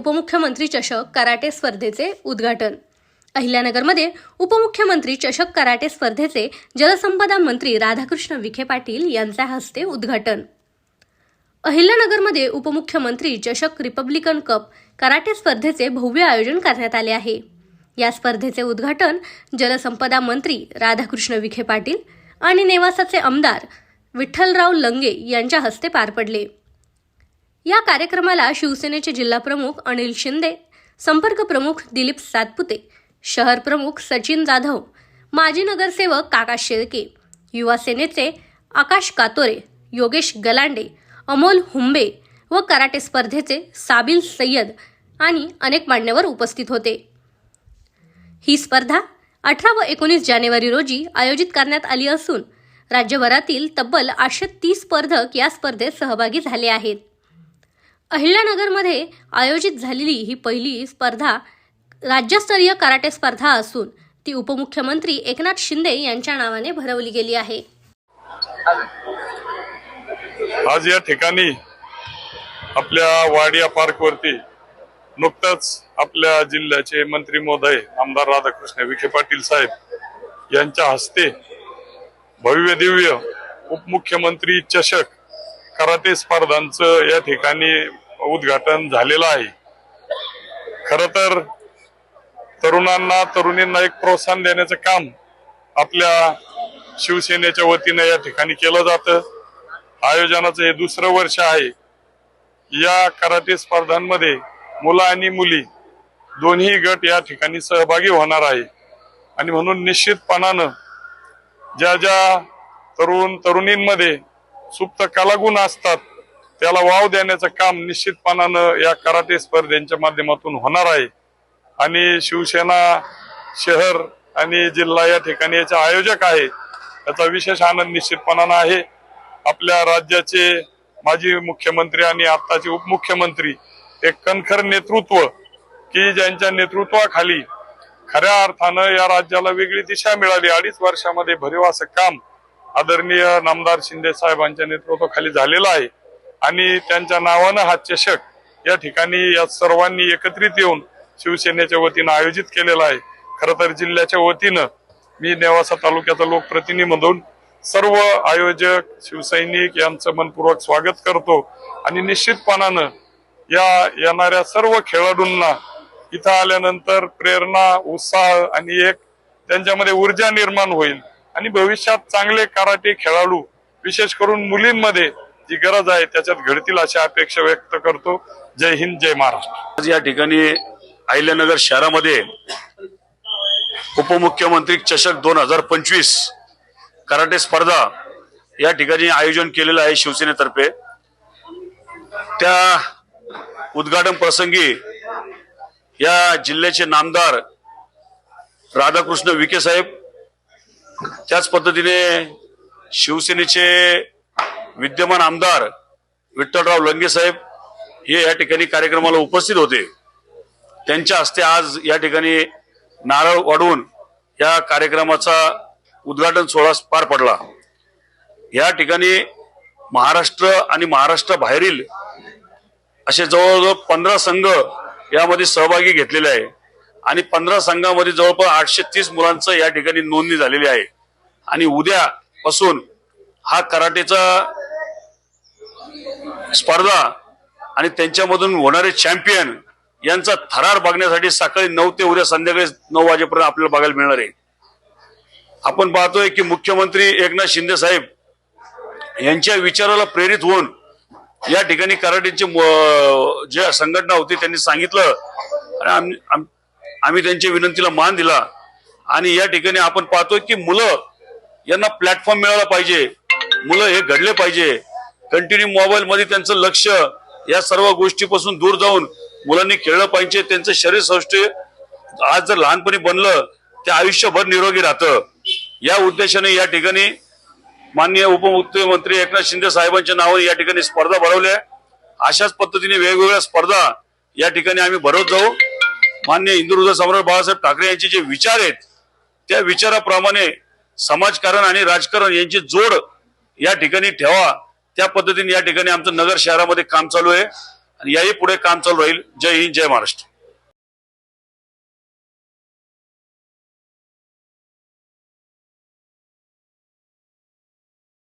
उपमुख्यमंत्री चषक कराटे स्पर्धेचे उद्घाटन. अहिल्यानगरमध्ये उपमुख्यमंत्री चषक कराटे स्पर्धेचे जलसंपदा मंत्री राधाकृष्ण विखे पाटील यांच्या हस्ते उद्घाटन. अहिल्यानगरमध्ये उपमुख्यमंत्री चषक रिपब्लिकन कप कराटे स्पर्धेचे भव्य आयोजन करण्यात आले आहे. या स्पर्धेचे उद्घाटन जलसंपदा मंत्री राधाकृष्ण विखे पाटील आणि नेवासाचे आमदार विठ्ठलराव लंगे यांच्या हस्ते पार पडले. या कार्यक्रमाला शिवसेनेचे जिल्हाप्रमुख अनिल शिंदे संपर्क प्रमुख दिलीप सातपुते शहर प्रमुख सचिन जाधव माजी नगरसेवक काका शेळके युवा सेनेचे आकाश कातोरे योगेश गलांडे अमोल हुंबे व कराटे स्पर्धेचे साबिल सय्यद आणि अनेक मान्यवर उपस्थित होते. ही स्पर्धा अठरा व एकोणीस जानेवारी रोजी आयोजित करण्यात आली असून राज्यभरातील तब्बल आठशे तीस स्पर्धक या स्पर्धेत सहभागी झाले आहेत. अहिल्यानगरमध्ये आयोजित झालेली ही पहिली स्पर्धा राज्यस्तरीय कराटे स्पर्धा असून ती उपमुख्यमंत्री एकनाथ शिंदे यांच्या नावाने भरवली गेली आहे. आज या ठिकाणी आपल्या वाडिया पार्क वरती नुकतंच आपल्या जिल्ह्याचे मंत्री महोदय आमदार राधाकृष्ण विखे पाटील साहेब यांच्या हस्ते भव्य दिव्य उपमुख्यमंत्री चषक कराटे स्पर्धांचं या ठिकाणी उद्घाटन झालेलं आहे. खर तर तरुणांना तरुणींना एक प्रोत्साहन देण्याचं काम आपल्या शिवसेनेच्या वतीने या ठिकाणी केलं जातं. आयोजनाचं हे दुसरं वर्ष आहे. या कराटे स्पर्धांमध्ये मुलं आणि मुली दोन्ही गट या ठिकाणी सहभागी होणार आहे. आणि म्हणून निश्चितपणानं ज्या ज्या तरुण तरुणींमध्ये सुप्त कलागुण असतात. त्याला वाव देण्याचं काम निश्चितपणानं या कराटे स्पर्धेच्या माध्यमातून होणार आहे. आणि शिवसेना शहर आणि जिल्हा या ठिकाणी याचे आयोजक आहे. याचा विशेष आनंद निश्चितपणानं आहे. आपल्या राज्याचे माजी मुख्यमंत्री आणि आत्ताचे उपमुख्यमंत्री एक कणखर नेतृत्व की ज्यांच्या नेतृत्वाखाली खऱ्या अर्थानं या राज्याला वेगळी दिशा मिळाली. अडीच वर्षामध्ये भरीव असं काम आदरणीय नामदार शिंदे साहेबांच्या नेतृत्वाखाली झालेला आहे. आणि त्यांच्या नावानं हा चषक या ठिकाणी या सर्वांनी एकत्रित येऊन शिवसेनेच्या वतीनं आयोजित केलेला आहे. खर तर जिल्ह्याच्या वतीनं मी नेवासा तालुक्याचा लोकप्रतिनिधी म्हणून सर्व आयोजक शिवसैनिक यांचं मनपूर्वक स्वागत करतो. आणि निश्चितपणानं या येणाऱ्या सर्व खेळाडूंना इथं आल्यानंतर प्रेरणा उत्साह आणि एक त्यांच्यामध्ये ऊर्जा निर्माण होईल. आणि भविष्यात चांगले कराटे खेळाडू विशेष करून मुलींमध्ये जी गरज आहे त्याच्यात घडतील अशी अपेक्षा व्यक्त करतो. जय हिंद जय महाराष्ट्र. आज या ठिकाणी अहिल्यानगर शहरामध्ये उपमुख्यमंत्री चषक दोन हजार पंचवीस कराटे स्पर्धा या ठिकाणी आयोजन केलेलं आहे शिवसेनेतर्फे. त्या उद्घाटन प्रसंगी या जिल्ह्याचे नामदार राधाकृष्ण विखे साहेब त्याच पद्धतीने शिवसेनेचे विद्यमान आमदार विठ्ठलराव लंगे साहेब हे या ठिकाणी कार्यक्रमाला उपस्थित होते. त्यांच्या हस्ते आज या ठिकाणी नारळ वाढवून या कार्यक्रमाचा उद्घाटन सोहळा पार पडला. या ठिकाणी महाराष्ट्र आणि महाराष्ट्र बाहेरील असे जवळजवळ पंधरा संघ यामध्ये सहभागी घेतलेले आहे. आणि पंधरा संघामध्ये जवळपास आठशे तीस मुलांचं या ठिकाणी नोंदणी झालेली आहे. आणि उद्या पासून हा कराटेचा स्पर्धा आणि त्यांच्यामधून होणारे चॅम्पियन यांचा थरार बघण्यासाठी सकाळी नऊ ते उद्या संध्याकाळी नऊ वाजेपर्यंत आपल्याला बघायला मिळणार आहे. आपण पाहतोय की मुख्यमंत्री एकनाथ शिंदे साहेब यांच्या विचाराला प्रेरित होऊन या ठिकाणी कराटेची ज्या जे संघटना होती त्यांनी सांगितलं आणि आम्ही आम्ही त्यांच्या विनंतीला मान दिला. आणि या ठिकाणी आपण पाहतोय की मुलं यांना प्लॅटफॉर्म मिळाला पाहिजे. मुलं हे घडले पाहिजे. कंटिन्यू मोबाईल मध्ये त्यांचं लक्ष या सर्व गोष्टीपासून दूर जाऊन मुलांनी खेळलं पाहिजे. त्यांचं शरीर सौष्ठ्य आज जर लहानपणी बनलं ते आयुष्यभर निरोगी राहतं. या उद्देशाने या ठिकाणी माननीय उपमुख्यमंत्री एकनाथ शिंदे साहेबांच्या नावाने या ठिकाणी स्पर्धा भरवल्या अशाच पद्धतीने वेगवेगळ्या स्पर्धा या ठिकाणी आम्ही भरवत जाऊ. मान्य हिंदुहृदय सम्राट बाळासाहेब ठाकरे यांचे जे विचार आहेत त्या विचाराप्रमाणे समाजकारण आणि राजकारण यांची जोड या ठिकाणी ठेवा. त्या पद्धतीने या ठिकाणी आमचं नगर शहरामध्ये काम चालू आहे. आणि याही पुढे काम चालू राहील. जय हिंद जय महाराष्ट्र.